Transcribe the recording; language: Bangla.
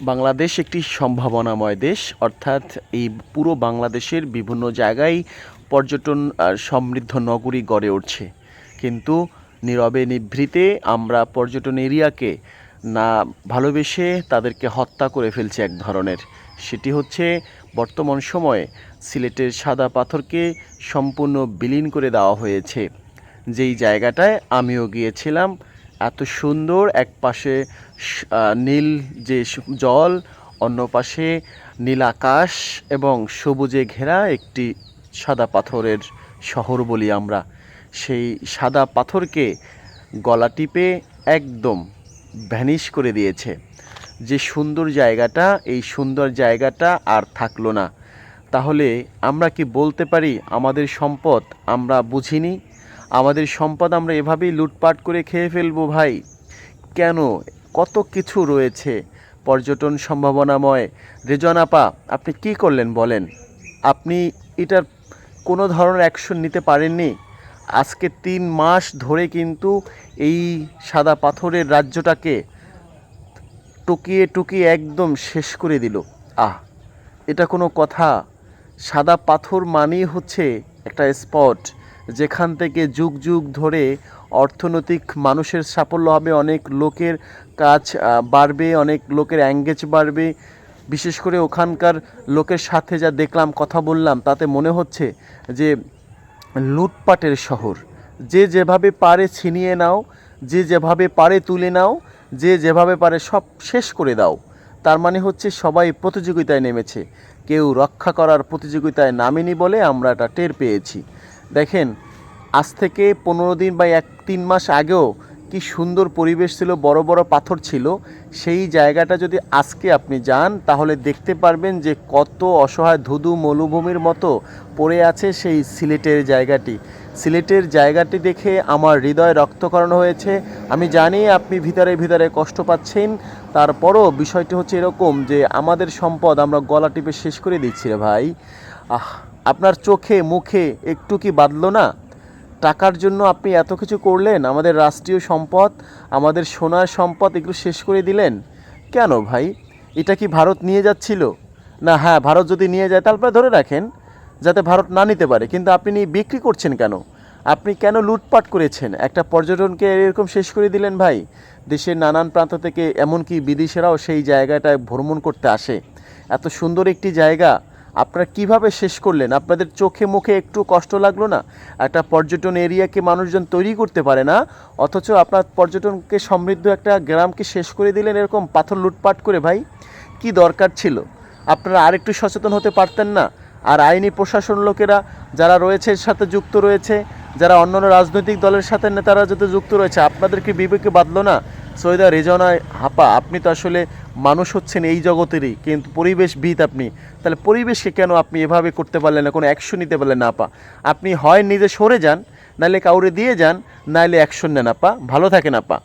বাংলাদেশ একটি সম্ভাবনাময় দেশ, অর্থাৎ এই পুরো বাংলাদেশের বিভিন্ন জায়গায় পর্যটন সমৃদ্ধ নগরী গড়ে উঠছে। কিন্তু নীরবে নিভৃতে আমরা পর্যটন এরিয়াকে না ভালোবেসে তাদেরকে হত্যা করে ফেলছে এক ধরনের। সেটি হচ্ছে বর্তমান সময়ে সিলেটের সাদা পাথরকে সম্পূর্ণ বিলীন করে দেওয়া হয়েছে। যেই জায়গাটায় আমিও গিয়েছিলাম এত সুন্দর, এক পাশে নীল যে জল, অন্য পাশে নীল আকাশ এবং সবুজে ঘেরা একটি সাদা পাথরের শহর বলি আমরা। সেই সাদা পাথরকে গলা টিপে একদম ভ্যানিশ করে দিয়েছে। যে সুন্দর জায়গাটা, এই সুন্দর জায়গাটা আর থাকল না। তাহলে আমরা কি বলতে পারি আমাদের সম্পদ? আমরা বুঝিনি। আমাদের সম্পদ আমরা এভাবেই লুটপাট করে খেয়ে ফেলব ভাই। কেন? কত কিছু রয়েছে। পর্যটন সম্ভাবনাময়। রেজন আপা, আপনি কি করলেন বলেন? আপনি এটার কোনো ধরনের অ্যাকশন নিতে পারেননি? আজকে তিন মাস ধরে কিন্তু এই সাদা পাথরের রাজ্যটাকে টুকিয়ে টুকিয়ে একদম শেষ করে দিল। আহ, এটা কোনো কথা। সাদা পাথর মানেই হচ্ছে একটা স্পট যেখান থেকে যুগ যুগ ধরে অর্থনৈতিক মানুষের সাফল্য হবে, অনেক লোকের কাজ বাড়বে, অনেক লোকের অ্যাঙ্গেজ বাড়বে। বিশেষ করে ওখানকার লোকের সাথে যা দেখলাম, কথা বললাম, তাতে মনে হচ্ছে যে লুটপাটের শহর। যে যেভাবে পারে ছিনিয়ে নাও, যে যেভাবে পারে তুলে নাও, যে যেভাবে পারে সব শেষ করে দাও। তার মানে হচ্ছে সবাই প্রতিযোগিতায় নেমেছে। কেউ রক্ষা করার প্রতিযোগিতায় নামেনি বলে আমরা এটা টের পেয়েছি। দেখেন, আজ থেকে পনেরো দিন বা এক তিন মাস আগেও কি সুন্দর পরিবেশ ছিল, বড় বড় পাথর ছিল। সেই জায়গাটা যদি আজকে আপনি যান, তাহলে দেখতে পারবেন যে কত অসহায় ধুধু মরুভূমির মতো পড়ে আছে সেই সিলেটের জায়গাটি। সিলেটের জায়গাটি দেখে আমার হৃদয় রক্তকরণ হয়েছে। আমি জানি আপনি ভিতরে ভিতরে কষ্ট পাচ্ছেন। তারপরও বিষয়টি হচ্ছে এরকম যে আমাদের সম্পদ আমরা গলা টিপে শেষ করে দিচ্ছি রে ভাই। আহ আপনার চোখে, মুখে একটু কি বাদলো না? টাকার জন্য আপনি এত কিছু করলেন, আমাদের রাষ্ট্রীয় সম্পদ, আমাদের সোনার সম্পদ এগুলো শেষ করে দিলেন? কেন ভাই? এটা কি ভারত নিয়ে যাচ্ছিল? না হ্যাঁ ভারত যদি নিয়ে যায়, তাহলে ধরে রাখেন, যাতে ভারত না নিতে পারে। কিন্তু আপনি বিক্রি করছেন কেন? আপনি কেন লুটপাট করেছেন? একটা পর্যটনকে এরকম শেষ করে দিলেন ভাই? দেশের নানান প্রান্ত থেকে এমনকি বিদেশিরাও সেই জায়গাটায় ভ্রমণ করতে আসে। এত সুন্দর একটি জায়গা আপনারা কীভাবে শেষ করলেন? আপনাদের চোখে মুখে একটু কষ্ট লাগল না? একটা পর্যটন এরিয়াকে মানুষজন তৈরি করতে পারে না? অথচ আপনার পর্যটনকে সমৃদ্ধ একটা গ্রামকে শেষ করে দিলেন এরকম পাথর লুটপাট করে ভাই? কি দরকার ছিল? আপনারা আর একটু সচেতন হতে পারতেন না? আর আইনি প্রশাসন লোকেরা যারা রয়েছে সাথে যুক্ত রয়েছে যারা অন্যান্য রাজনৈতিক দলের সাথে নেতারা যাতে যুক্ত রয়েছে, আপনাদের কি বিবেকে বাঁধলো না? সৈদা রেজনায় হাপা, আপনি তো আসলে মানুষ হচ্ছেন এই জগতেরই, কিন্তু পরিবেশবিদ আপনি। তাহলে পরিবেশকে কেন আপনি এভাবে করতে পারলেন না, কোনো অ্যাকশন নিতে পারলেন না, আপা? আপনি হয় নিজে সরে যান নাহলে কাউরে দিয়ে যান নাহলে অ্যাকশন নেন, আপা। ভালো থাকেন, আপা।